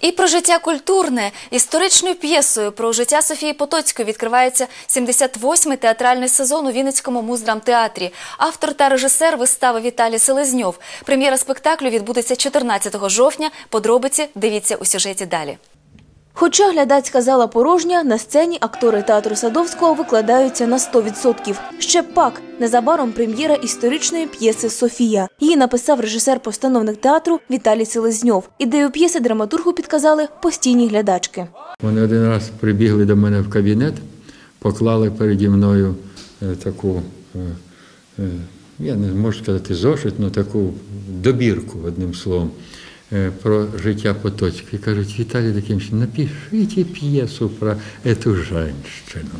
І про життя культурне історичною п'єсою про життя Софії Потоцької відкривається 78-й театральний сезон у Вінницькому муздрамтеатрі. Автор та режисер вистави Віталій Селезньов. Прем'єра спектаклю відбудеться 14 жовтня. Подробиці дивіться у сюжеті далі. Хоча глядацька зала порожня, на сцені актори театру Садовського викладаються на 100%. Ще пак незабаром прем'єра історичної п'єси Софія. Її написав режисер-постановник театру Віталій Селезньов. Ідею п'єси драматургу підказали постійні глядачки. Вони один раз прибігли до мене в кабінет, поклали переді мною е, таку, е, е, я не можу сказати зошит, але таку добірку, одним словом, про життя Потоцької. Кажуть, Віталій Дакимович, напишіть п'єсу про цю жінку.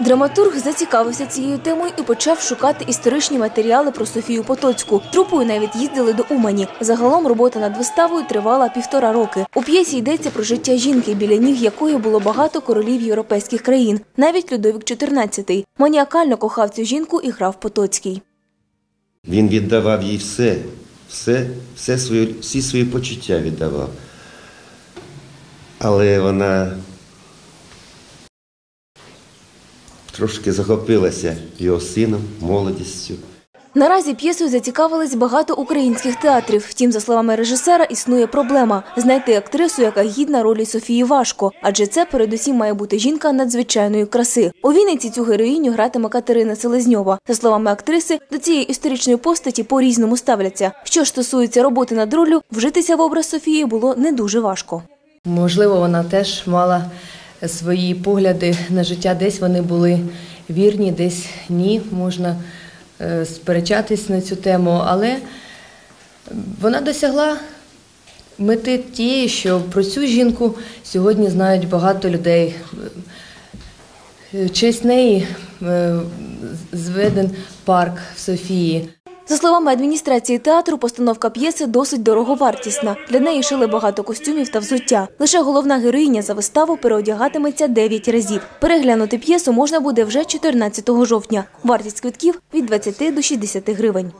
Драматург зацікавився цією темою і почав шукати історичні матеріали про Софію Потоцьку. Трупою навіть їздили до Умані. Загалом робота над виставою тривала півтора роки. У п'єсі йдеться про життя жінки, біля ніг якої було багато королів європейських країн, навіть Людовік XIV. Маніакально кохав цю жінку і грав Потоцький. Він віддавав їй все, все, все свої, всі свої почуття віддавав. Але вона трошки захопилася його сином, молодістю. Наразі п'єсою зацікавились багато українських театрів. Втім, за словами режисера, існує проблема знайти актрису, яка гідна ролі Софії важко, адже це передусім має бути жінка надзвичайної краси. У Вінниці цю героїню гратиме Катерина Селезньова. За словами актриси, до цієї історичної постаті по-різному ставляться. Що ж стосується роботи над роллю, вжитися в образ Софії було не дуже важко. Можливо, вона теж мала свої погляди на життя. Десь вони були вірні, десь ні. Можна сперечатись на цю тему, але вона досягла мети тієї, що про цю жінку сьогодні знають багато людей. Е, честь неї е, зведен парк в Софії. За словами адміністрації театру, постановка п'єси досить дороговартісна. Для неї шили багато костюмів та взуття. Лише головна героїня за виставу переодягатиметься 9 разів. Переглянути п'єсу можна буде вже 14 жовтня. Вартість квитків від 20 до 60 гривень.